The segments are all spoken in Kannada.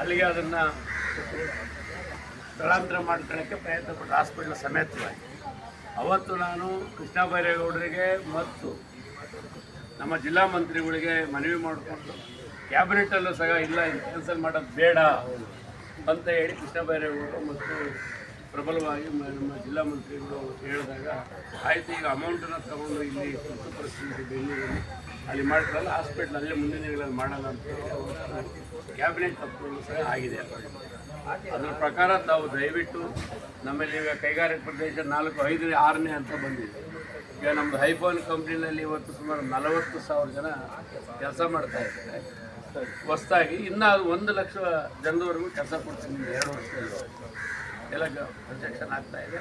ಅಲ್ಲಿಗೆ ಅದನ್ನು ಸ್ಥಳಾಂತರ ಮಾಡ್ಕೊಳ್ಳೋಕ್ಕೆ ಪ್ರಯತ್ನ ಪಟ್ಟು ಹಾಸ್ಪಿಟ್ಲ್ ಸಮೇತವಾಗಿ. ಅವತ್ತು ನಾನು ಕೃಷ್ಣ ಬೈರೇಗೌಡರಿಗೆ ಮತ್ತು ನಮ್ಮ ಜಿಲ್ಲಾ ಮಂತ್ರಿಗಳಿಗೆ ಮನವಿ ಮಾಡಿಕೊಂಡು ಕ್ಯಾಬಿನೆಟಲ್ಲೂ ಸಹ ಇಲ್ಲ ಕ್ಯಾನ್ಸಲ್ ಮಾಡೋದು ಬೇಡ ಅಂತ ಹೇಳಿ ಕೃಷ್ಣ ಬೈರೇಗೌಡರು ಮತ್ತು ಪ್ರಬಲವಾಗಿ ನಮ್ಮ ಜಿಲ್ಲಾ ಮಂತ್ರಿಗಳು ಹೇಳಿದಾಗ, ಆಯಿತು, ಈಗ ಅಮೌಂಟನ್ನು ತಗೊಂಡು ಇಲ್ಲಿ ತುರ್ತು ಪರಿಸ್ಥಿತಿ ಬೆಂಗಳೂರಲ್ಲಿ ಅಲ್ಲಿ ಮಾಡ್ತಾರಲ್ಲ ಹಾಸ್ಪಿಟ್ಲ್ ಅಲ್ಲೇ ಮುಂದಿನ ದಿನಗಳಲ್ಲಿ ಮಾಡೋಣ ಅಂತ ಕ್ಯಾಬಿನೆಟ್ ತಪ್ಪು ಸಹ ಆಗಿದೆ ಅದರ ಪ್ರಕಾರ ತಾವು ದಯವಿಟ್ಟು ನಮ್ಮಲ್ಲಿ ಈಗ ಕೈಗಾರಿಕಾ ಪ್ರದೇಶ ನಾಲ್ಕು, ಐದು, ಆರನೇ ಅಂತ ಬಂದಿದೆ. ಈಗ ನಮ್ಮದು ಹೈಫೋನ್ ಕಂಪ್ನಿನಲ್ಲಿ ಇವತ್ತು ಸುಮಾರು ನಲವತ್ತು ಸಾವಿರ ಜನ ಕೆಲಸ ಮಾಡ್ತಾ ಇದ್ದಾರೆ. ಹೊಸದಾಗಿ ಇನ್ನು ಅದು ಒಂದು ಲಕ್ಷ ಜನದವರೆಗೂ ಕೆಲಸ ಕೊಡ್ತೀನಿ ಎರಡು ವರ್ಷದಲ್ಲಿ. ಎಲ್ಲ ಪ್ರೊಜೆಕ್ಷನ್ ಆಗ್ತಾ ಇದೆ.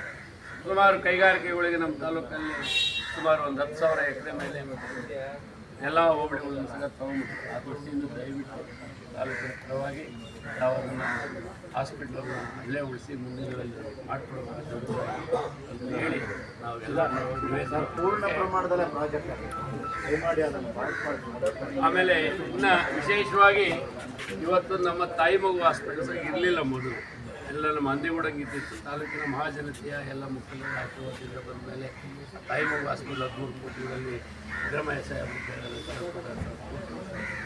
ಸುಮಾರು ಕೈಗಾರಿಕೆಗಳಿಗೆ ನಮ್ಮ ತಾಲೂಕಲ್ಲಿ ಸುಮಾರು ಒಂದು ಹತ್ತು ಸಾವಿರ ಎಕರೆ ಮೇಲೆ ಎಲ್ಲ ಹೋಬಳಿಗಳನ್ನು ಸಹ ತಗೊಂಡ್ಬಿಟ್ಟು ಆ ದೃಷ್ಟಿಯಿಂದ ದಯವಿಟ್ಟು ತಾಲೂಕಿನ ಪರವಾಗಿ ನಾವು ಅದನ್ನು ಹಾಸ್ಪಿಟ್ಲನ್ನು ಅಲ್ಲೇ ಉಳಿಸಿ ಮುಂದಿನ ಮಾಡಿಕೊಡಬೇಕು ಅಂತ ಹೇಳಿ ನಾವೆಲ್ಲ ಪೂರ್ಣ ಪ್ರಮಾಣದಲ್ಲೇ ಪ್ರಾಜೆಕ್ಟ್ ದಯಮಾಡಿ ಅದನ್ನು ಆಮೇಲೆ ಇನ್ನು ವಿಶೇಷವಾಗಿ ಇವತ್ತು ನಮ್ಮ ತಾಯಿ ಮಗು ಹಾಸ್ಪಿಟಲ್ ಇರಲಿಲ್ಲ ಮೊದಲು. ಎಲ್ಲ ನಮ್ಮ ಹಂದಿಗೂಡಂಗೆ ಇದ್ದಿತ್ತು ತಾಲೂಕಿನ ಮಹಾಜನತೆಯ ಎಲ್ಲ ಮುಖಂಡರ ಆಶೀರ್ವಾದದಿಂದ ಬಂದ ಮೇಲೆ ತಾಯಿ ಹಾಸ್ಪಿಟಲ್ ಹದಿಮೂರು ಕೋಟಿಗಳಲ್ಲಿ ಸಿದ್ದರಾಮಯ್ಯ ಸಾಹೇಬ್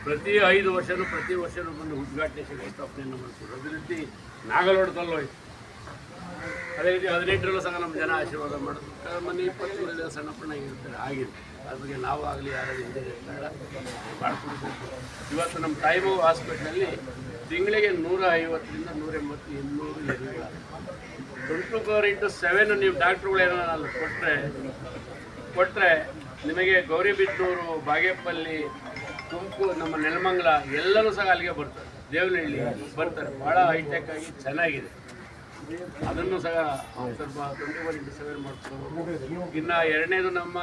ಪ್ರತಿ ಐದು ವರ್ಷನೂ, ಪ್ರತಿ ವರ್ಷನೂ ಬಂದು ಉದ್ಘಾಟನೆ ಶಂಕುಸ್ಥಾಪನೆಯನ್ನು ಮಾಡ್ತಾರೆ ಅಭಿವೃದ್ಧಿ ನಾಗಲೋಟದಲ್ಲೂ ಹೋಯ್ತು ಅದೇ ರೀತಿ ಹದಿನೆಂಟರಲ್ಲೂ ಸಹ ನಮ್ಮ ಜನ ಆಶೀರ್ವಾದ ಮಾಡಿದ್ರು. ಮೊನ್ನೆ ಇಪ್ಪತ್ತೂರಲ್ಲಿ ಸಣ್ಣ ಪುಣ್ಣ ಇರ್ತಾರೆ ಆಗಿದೆ. ಅದ್ರ ಬಗ್ಗೆ ನಾವು ಆಗಲಿ ಯಾರಾದರೂ ಹಿಂದೆ ಮಾಡ್ಕೊಡ್ಬೇಕು ಇವತ್ತು ನಮ್ಮ ಟೈಮು ಹಾಸ್ಪಿಟ್ಲಲ್ಲಿ ತಿಂಗಳಿಗೆ ನೂರ ಐವತ್ತರಿಂದ ನೂರ ಎಂಬತ್ತು ಇನ್ನೂರು ಹೆರಿಗೆಗಳು ಟ್ವೆಂಟಿ ಫೋರ್ ಇಂಟು ಸೆವೆನ್ ನೀವು ಡಾಕ್ಟ್ರುಗಳೇನೋ ಅಲ್ಲಿ ಕೊಟ್ಟರೆ ಕೊಟ್ಟರೆ ನಿಮಗೆ ಗೌರಿಬಿದ್ದೂರು, ಬಾಗೇಪಲ್ಲಿ, ತುಮಕೂರು, ನಮ್ಮ ನೆಲಮಂಗಲ ಎಲ್ಲರೂ ಸಹ ಅಲ್ಲಿಗೆ ಬರ್ತಾರೆ. ದೇವನಹಳ್ಳಿ ಬರ್ತಾರೆ. ಭಾಳ ಹೈಟೆಕ್ ಆಗಿ ಚೆನ್ನಾಗಿದೆ. ಅದನ್ನು ಸಹ ಸ್ವಲ್ಪ ಟ್ವೆಂಟಿ ಫೋರ್ ಇಂಟು ಸೆವೆನ್ ಮಾಡ್ಕೊಂಡು ಇನ್ನು ಎರಡನೇದು ನಮ್ಮ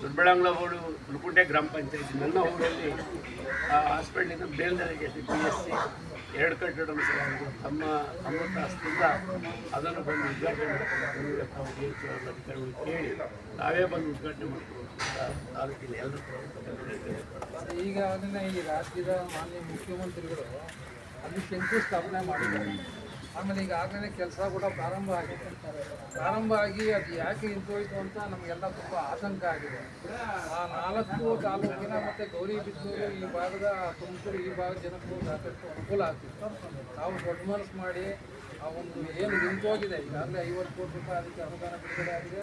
ದೊಡ್ಡಬಳ್ಳಾಂಗ್ಲ ಹೋಡು ಹುಲ್ಕುಂಟೆ ಗ್ರಾಮ ಪಂಚಾಯತಿ. ನನ್ನ ಊರಲ್ಲಿ ಹಾಸ್ಪಿಟ್ಲಿಂದ ಬೇಲ್ದರಿಗೆ ಪಿ ಎಸ್ ಸಿ ಎರಡು ಕಟ್ಟಡ. ತಮ್ಮ ಅಮೃತ ಹಸ್ತದಿಂದ ಅದನ್ನು ಬಂದು ಉದ್ಘಾಟನೆ ಮಾಡ್ಕೊಂಡು ಕೇಳಿ ನಾವೇ ಬಂದು ಉದ್ಘಾಟನೆ ಮಾಡ್ಕೊಳ್ಬೇಕು ತಾಲೂಕಿನ ಎಲ್ಲರೂ ಈಗ ಅದನ್ನು ಈ ರಾಜ್ಯದ ಮಾನ್ಯ ಮುಖ್ಯಮಂತ್ರಿಗಳು ಅಲ್ಲಿ ಶಂಕುಸ್ಥಾಪನೆ ಮಾಡಿದ್ದಾರೆ. ಆಮೇಲೆ ಈಗಾಗಲೇ ಕೆಲಸ ಕೂಡ ಪ್ರಾರಂಭ ಆಗಿದೆ. ಪ್ರಾರಂಭ ಆಗಿ ಅದು ಯಾಕೆ ನಿಂತೋಯ್ತು ಅಂತ ನಮಗೆಲ್ಲ ತುಂಬ ಆತಂಕ ಆಗಿದೆ. ಆ ನಾಲ್ಕು ತಾಲೂಕಿನ ಮತ್ತು ಗೌರಿಬಿದ್ದೂರು ಈ ಭಾಗದ ತುಮಕೂರು ಈ ಭಾಗದ ಜನಕ್ಕೂ ಸಾಕಷ್ಟು ಅನುಕೂಲ ಆಗ್ತಿತ್ತು. ನಾವು ದೊಡ್ಡ ಮನಸ್ಸು ಮಾಡಿ ಆ ಒಂದು ಏನು ನಿಂತೋಗಿದೆ ಈಗಾಗಲೇ ಐವತ್ತು ಕೋಟಿ ರೂಪಾಯಿ ಅದಕ್ಕೆ ಅನುದಾನ ಬಿಡುಗಡೆ ಆಗಿದೆ.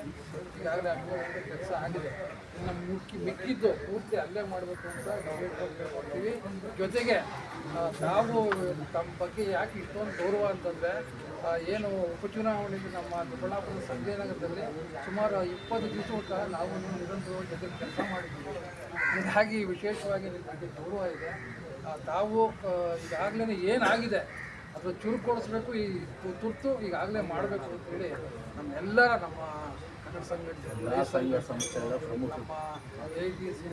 ಈಗಾಗಲೇ ಹದಿಮೂರು ಕೆಲಸ ಆಗಿದೆ. ಇನ್ನು ಮುಕ್ಕಿ ಮಿಕ್ಕಿದ್ದು ಪೂರ್ತಿ ಅಲ್ಲೇ ಮಾಡಬೇಕು ಅಂತ ಗೌರವ ಕೊಡ್ತೀವಿ ಜೊತೆಗೆ ತಾವು ತಮ್ಮ ಬಗ್ಗೆ ಯಾಕೆ ಇಷ್ಟೊಂದು ಗೌರವ ಅಂತಂದರೆ ಏನು ಉಪಚುನಾವಣೆಗೆ ನಮ್ಮ ದೊಡ್ಡಬಳ್ಳಾಪುರದ ಸಂಜಯನಗರದಲ್ಲಿ ಸುಮಾರು ಇಪ್ಪತ್ತು ದಿವಸ ಕಾಲ ನಾವು ನಿರಂತರವಾಗಿ ಜೊತೆ ಕೆಲಸ ಮಾಡಿದ್ದೀವಿ. ಹೀಗಾಗಿ ವಿಶೇಷವಾಗಿ ನಿಮ್ಮ ಬಗ್ಗೆ ಗೌರವ ಇದೆ. ತಾವು ಈಗಾಗಲೇ ಏನಾಗಿದೆ? ಅದು ಚುರುಕೊಳಿಸ್ಬೇಕು ಈ ತುರ್ತು ಈಗಾಗಲೇ ಮಾಡಬೇಕು ಅಂತೇಳಿ ನಮ್ಮೆಲ್ಲರ ನಮ್ಮ ಕನ್ನಡ ಸಂಘಟನೆ ಪ್ರಮುಖ. ನಮ್ಮ ಎ ಟಿ ಸಿ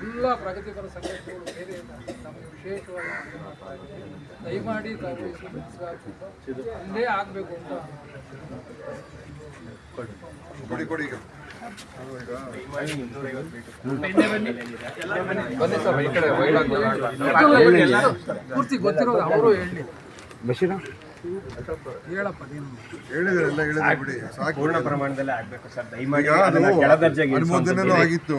ಎಲ್ಲ ಪ್ರಗತಿಪರ ಸಂಘಟನೆಗಳು ಬೇರೆ ನಮಗೆ ವಿಶೇಷವಾಗಿ ಮಾಡ್ತಾ ಇದ್ದೀವಿ. ದಯಮಾಡಿ ತಾವು ಅಲ್ಲೇ ಆಗಬೇಕು ಅಂತ. ಕೊಡಿ ಕೊಡಿ ಈಗ. ಪೂರ್ತಿ ಗೊತ್ತಿರೋದು ಅವರು ಹೇಳಿ. ಹೇಳಪ್ಪ ನೀನು. ಹೇಳಿದ್ರೆ ಎಲ್ಲ ಹೇಳಿದ್ರೆ ಬಿಡಿ. ಸಾಕು. ಪೂರ್ಣ ಪ್ರಮಾಣದಲ್ಲೇ ಆಗಬೇಕು ಸರ್. ದಯಮಾಡಿ ಈಗ ಅದು ಅದನ್ನ ಕೆಳದರ್ಜೆಗೆ ಅನುಮೋದನೆನೂ ಆಗಿತ್ತು.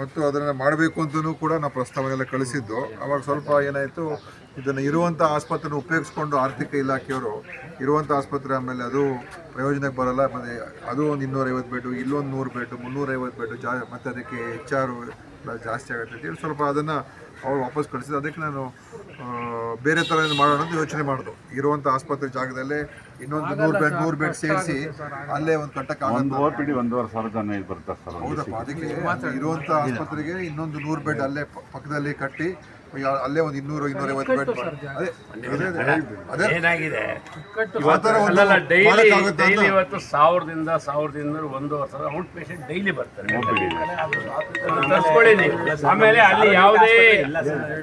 ಮತ್ತು ಅದನ್ನ ಮಾಡಬೇಕು ಅಂತಲೂ ಕೂಡ ನಾವು ಪ್ರಸ್ತಾವನೆ ಎಲ್ಲ ಕಳಿಸಿದ್ದು. ಅವಾಗ ಸ್ವಲ್ಪ ಏನಾಯಿತು ಇದನ್ನು ಇರುವಂಥ ಆಸ್ಪತ್ರೆನ ಉಪಯೋಗಿಸ್ಕೊಂಡು ಆರ್ಥಿಕ ಇಲಾಖೆಯವರು ಇರುವಂಥ ಆಸ್ಪತ್ರೆ ಆಮೇಲೆ ಅದು ಪ್ರಯೋಜನಕ್ಕೆ ಬರೋಲ್ಲ ಮತ್ತು ಅದು ಒಂದು ಇನ್ನೂರೈವತ್ತು ಬೆಡ್ಡು ಇಲ್ಲೊಂದು ನೂರು ಬೆಡ್ಡು ಮುನ್ನೂರೈವತ್ತು ಬೆಡ್ಡು ಜಾ ಮತ್ತು ಅದಕ್ಕೆ ಎಚ್ ಆರು ಜಾಸ್ತಿ ಆಗುತ್ತೆ ಅಂತೇಳಿ ಸ್ವಲ್ಪ ಅದನ್ನು ಅವ್ರು ವಾಪಸ್ ಕಳಿಸಿದ್ರು. ಅದಕ್ಕೆ ನಾನು ಬೇರೆ ಥರ ಮಾಡೋಣ ಅಂತ ಯೋಚನೆ ಮಾಡಿದ್ರು ಇರುವಂಥ ಆಸ್ಪತ್ರೆ ಜಾಗದಲ್ಲೇ ಇನ್ನೊಂದು ನೂರು ಬೆಡ್ ನೂರು ಬೆಡ್ ಸೇರಿಸಿ ಅಲ್ಲೇ ಒಂದು ಕಟ್ಟಕ್ಕೆ ಒಂದು ಒಂದೂವರೆ ಸಾವಿರ ಜನ ಬರ್ತಾರೆ ಸರ್ ಒಂದು ಹೌದಪ್ಪ ಅದಕ್ಕೆ ಇರುವಂಥ ಆಸ್ಪತ್ರೆಗೆ ಇನ್ನೊಂದು ನೂರು ಬೆಡ್ ಅಲ್ಲೇ ಪಕ್ಕದಲ್ಲಿ ಕಟ್ಟಿ ಅಲ್ಲೇ ಒಂದು ಇನ್ನೂರು ಇನ್ನೂರೈವತ್ತು ಬೆಡ್ ಅದೇ ಏನಾಗಿದೆ? ಒಂದು ಡೈಲಿ ಡೈಲಿ? ಇವತ್ತು ಸಾವಿರದಿಂದ ಸಾವಿರದಿಂದ ಒಂದೂವರೆ ಸಾವಿರ ಔಟ್ ಪೇಷಂಟ್ ಡೈಲಿ ಬರ್ತಾರೆ. ತರ್ಸ್ಕೊಳ್ಳಿ ನೀವು. ಆಮೇಲೆ ಅಲ್ಲಿ ಯಾವುದೇ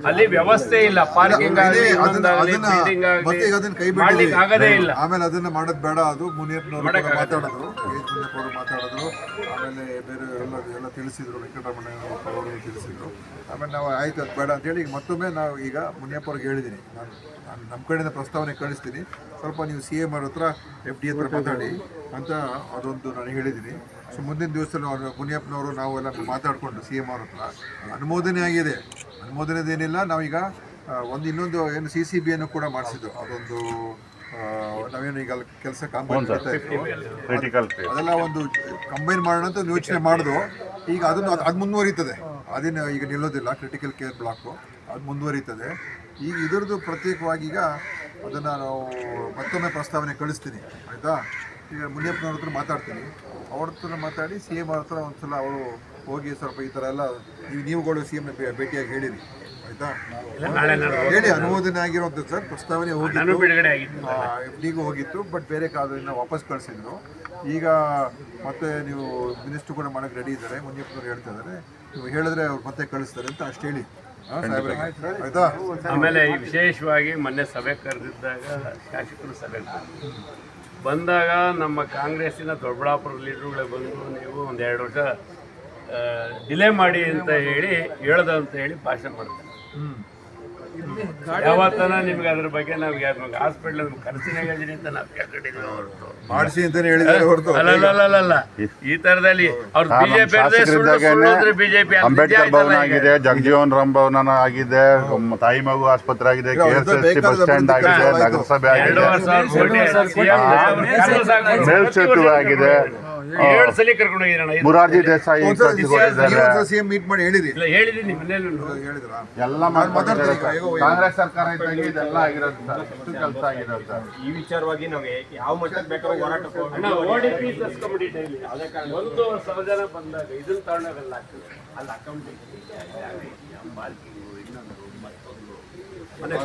ಅಲ್ಲಿ ವ್ಯವಸ್ಥೆ ಇಲ್ಲ. ಪಾರ್ಕಿಂಗ್ ಆಗಲಿ ಅದನ್ನ ಅದನ್ನ ಮತ್ತೆ ಅದನ್ನ ಕೈ ಮಾಡ್ಲಿಕ್ಕೆ ಆಗದೇ ಇಲ್ಲ. ಆಮೇಲೆ ಅದನ್ನ ಮಾಡೋದು ಬೇಡ ಅದು ಮುನಿಯಪ್ಪನವರು ಕೂಡ ಮುನಿಯಪ್ಪ ಅವರು ಮಾತಾಡಿದ್ರು. ಆಮೇಲೆ ಬೇರೆ ಎಲ್ಲ ಎಲ್ಲ ತಿಳಿಸಿದರು. ವೆಂಕಟರಮಣ ಅವರು ತಿಳಿಸಿದ್ರು. ಆಮೇಲೆ ನಾವು ಆಯ್ತು, ಅದು ಬೇಡ ಅಂತೇಳಿ ಈಗ ಮತ್ತೊಮ್ಮೆ ನಾವು ಈಗ ಮುನಿಯಪ್ಪ ಅವ್ರಿಗೆ ಹೇಳಿದ್ದೀನಿ. ನಾನು ನಮ್ಮ ಕಡೆಯಿಂದ ಪ್ರಸ್ತಾವನೆ ಕಳಿಸ್ತೀನಿ. ಸ್ವಲ್ಪ ನೀವು ಸಿ ಎಂ ಅವ್ರ ಹತ್ರ ಎಫ್ ಡಿ ಹತ್ರ ಮಾತಾಡಿ ಅಂತ ಅದೊಂದು ನಾನು ಹೇಳಿದ್ದೀನಿ. ಸೊ ಮುಂದಿನ ದಿವಸದಲ್ಲಿ ಅವರು ಮುನಿಯಪ್ಪನವರು ನಾವು ಎಲ್ಲ ಮಾತಾಡಿಕೊಂಡು ಸಿ ಎಂ ಅವ್ರ ಹತ್ರ ಅನುಮೋದನೆ ಆಗಿದೆ. ಅನುಮೋದನೆದೇನಿಲ್ಲ. ನಾವೀಗ ಒಂದು ಇನ್ನೊಂದು ಏನು ಸಿ ಸಿ ಬಿಯನ್ನು ಕೂಡ ಮಾಡಿಸಿದ್ದು. ಅದೊಂದು ನಾವೇನು ಈಗ ಕೆಲಸ ಕ್ರಿಟಿಕಲ್ ಅದೆಲ್ಲ ಒಂದು ಕಂಬೈನ್ ಮಾಡೋಣ ಅಂತ ಯೋಚನೆ ಮಾಡಿದ್ರು ಈಗ ಅದನ್ನು ಅದು ಮುಂದುವರಿತದೆ. ಅದೇನು ಈಗ ನಿಲ್ಲೋದಿಲ್ಲ ಕ್ರಿಟಿಕಲ್ ಕೇರ್ ಬ್ಲಾಕು ಅದು ಮುಂದುವರಿತದೆ. ಈಗ ಇದರದ್ದು ಪ್ರತ್ಯೇಕವಾಗಿ ಈಗ ಅದನ್ನು ನಾವು ಮತ್ತೊಮ್ಮೆ ಪ್ರಸ್ತಾವನೆ ಕಳಿಸ್ತೀನಿ. ಆಯಿತಾ? ಈಗ ಮುನಿಯಪ್ಪನವ್ರ ಹತ್ರ ಮಾತಾಡ್ತೀನಿ. ಅವ್ರ ಹತ್ರ ಮಾತಾಡಿ ಸಿ ಎಂ ಅವ್ರ ಹತ್ರ ಒಂದು ಸಲ ಅವರು ಹೋಗಿ ಸ್ವಲ್ಪ ಈ ಥರ ಎಲ್ಲ ನೀವು ನೀವುಗಳು ಸಿ ಎಂ ಭೇಟಿಯಾಗಿ ಹೇಳಿರಿ. ಆಯಿತಾ? ನಾಳೆ ನಾನು ಹೇಳಿ ಅನುಮೋದನೆ ಆಗಿರೋದು ಸರ್ ಪ್ರಸ್ತಾವನೆ ನಾನು ಹೋಗಿತ್ತು. ಎಫ್ ಡಿಗೂ ಹೋಗಿತ್ತು ಬಟ್ ಬೇರೆ ಕಾದ್ರಿಂದ ವಾಪಸ್ ಕಳಿಸಿದ್ರು ಈಗ ಮತ್ತೆ ನೀವು ಮಿನಿಸ್ಟರ್ ಕೂಡ ಮಾಡಕ್ಕೆ ರೆಡಿ ಇದ್ದಾರೆ ಮುನಿಯಪ್ಪನವ್ರು ಹೇಳ್ತಾ ಇದ್ದಾರೆ. ನೀವು ಹೇಳಿದ್ರೆ ಅವ್ರು ಮತ್ತೆ ಕಳಿಸ್ತಾರೆ ಅಂತ ಅಷ್ಟು ಹೇಳಿ. ಆಯ್ತಾ? ಆಮೇಲೆ ಈ ವಿಶೇಷವಾಗಿ ಮೊನ್ನೆ ಸಭೆ ಕರೆದಿದ್ದಾಗ ಶಾಸಕರು ಸಭೆ ಬಂದಾಗ ನಮ್ಮ ಕಾಂಗ್ರೆಸ್ಸಿನ ದೊಡ್ಡಬಳ್ಳಾಪುರ ಲೀಡ್ರುಗಳೇ ಬಂದು ನೀವು ಒಂದು ಎರಡು ವರ್ಷ ಡಿಲೇ ಮಾಡಿ ಅಂತ ಹೇಳಿ ಹೇಳ್ದ ಅಂತ ಹೇಳಿ ಭಾಷಣ ಮಾಡ್ತಾರೆ. ಯಾವತ್ತನ ನಿಮ್ಗೆ ಅದ್ರ ಬಗ್ಗೆ ನಮ್ಗೆ ಹಾಸ್ಪಿಟ್ಲ್ ಖರ್ಚಿನ ಯೋಜನೆ ಅಂತ ನಾವು ಕೇಳ್ಕೊಂಡಿದ್ವಿ ಹೊರತು ಮಾಡಿಸಿ ಅಂತಾನೆ ಹೇಳಿದ್ರೆ ಹೊರತು. ಅಲ್ಲ ಅಲ್ಲ ಅಲ್ಲ, ಅಲ್ಲ. ಈ ತರದಲ್ಲಿ ಅವ್ರು ಬಿಜೆಪಿ ಬಿಜೆಪಿ ಅಂಬೇಡ್ಕರ್ ಭವನ ಆಗಿದೆ ಜಗಜೀವನ್ ರಾಮ್ ಭವನ ಆಗಿದೆ ತಾಯಿ ಮಗು ಆಸ್ಪತ್ರೆ ಆಗಿದೆ K S S C bus stand ಆಗಿದೆ ನಗರಸಭೆ ಆಗಿದೆ. ಮೇಲ್ಸೇತುವೆ ಆಗಿದೆ. ಏಳು ಸಲ ಕರ್ಕೊಂಡು ಮುರಾರ್ಜಿ ದೇಸಾಯಿ ಸಿಎಂ ಮೀಟ್ ಮಾಡಿ ಹೇಳಿರಿ. ಇಲ್ಲ ಹೇಳಿದೀನಿ ಮನೇಲಿ ಹೇಳಿದ್ರ. ಎಲ್ಲ ಮಾತಾಡ್ತಾರೆ ಕಾಂಗ್ರೆಸ್ ಸರ್ಕಾರ ಇದ್ದಾಗ ಇದೆಲ್ಲ ಆಗಿರೋದು ಸರ್. ಎಷ್ಟು ಕೆಲಸ ಆಗಿರೋದು ಸರ್. ಈ ವಿಚಾರವಾಗಿ ನಾವು ಯಾವ ಮಟ್ಟಕ್ಕೆ ಬೇಕಾದ್ರೂ ಹೋರಾಟ ತರ್ಸ್ಕೊಂಬಿಡಿ ಡೈಲಿ ಒಂದು ಸಾವಿರ ಜನ ಬಂದಾಗ ಇದನ್ನ ತಗೊಂಡಾಗಲ್ಲ ಆಗ್ತದೆ. ಅಲ್ಲಿ ಅಕೌಂಟ್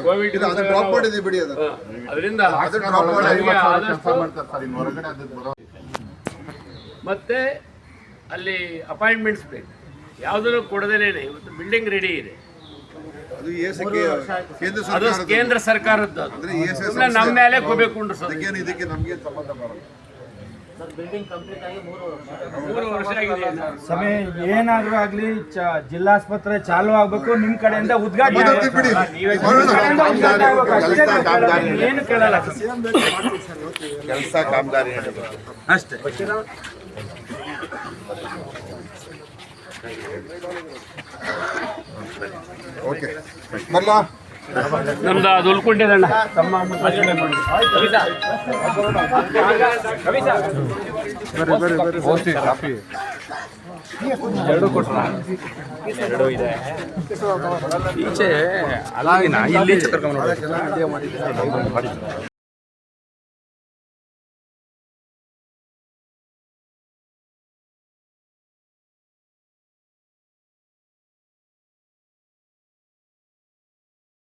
ಕೋವಿಡ್ ಅದನ್ನ ಡ್ರಾಪ್ ಮಾಡಿದ್ವಿ ಬಿಡಿ ಅದನ್ನ ಅದರಿಂದ ಆದಷ್ಟು ಮಾಡ್ತಾರೆ ಸರ್ ಇನ್ನು ಹೊರಗಡೆ ಅದಕ್ಕೆ ಬರೋ ಮತ್ತೆ ಅಲ್ಲಿ ಅಪಾಯಿಂಟ್ಮೆಂಟ್ಸ್ ಬೇಕು. ಯಾವುದನ್ನು ಕೊಡದೇನೆ ಇವತ್ತು ಬಿಲ್ಡಿಂಗ್ ರೆಡಿ ಇದೆ. ಅದು ಕೇಂದ್ರ ಸರ್ಕಾರದ್ದು ಅದು. ನಮ್ಮ ಮೇಲೆ ಕೊಬೇಕು ಅದಕ್ಕೇನು ಇದಕ್ಕೆ ನಮಗೆ ಸಂಬಂಧ ಬರಲ್ಲ. ಮೂರು ವರ್ಷ ಆಗಿದೆ. ಸಮಯ ಏನಾದ್ರೂ ಆಗ್ಲಿ ಚ- ಜಿಲ್ಲಾಸ್ಪತ್ರೆ ಚಾಲು ಆಗ್ಬೇಕು. ನಿಮ್ ಕಡೆಯಿಂದ ಉದ್ಘಾಟನೆ. ಏನು ಕೇಳಲ್ಲ ಕೆಲಸ ಕಾಮಗಾರಿ ಅಷ್ಟೇ. ಓಕೆ ಮಲ್ಲ ನಮ್ದು ಅದು ಉಳ್ಕೊಂಡಿದ್ದಣ್ಣ ತಮ್ಮ ಎರಡು ಕೊಟ್ಟರು ಈಚೆ ಅಲ್ಲ ಇಲ್ಲಿ ಕರ್ಕೊಂಡು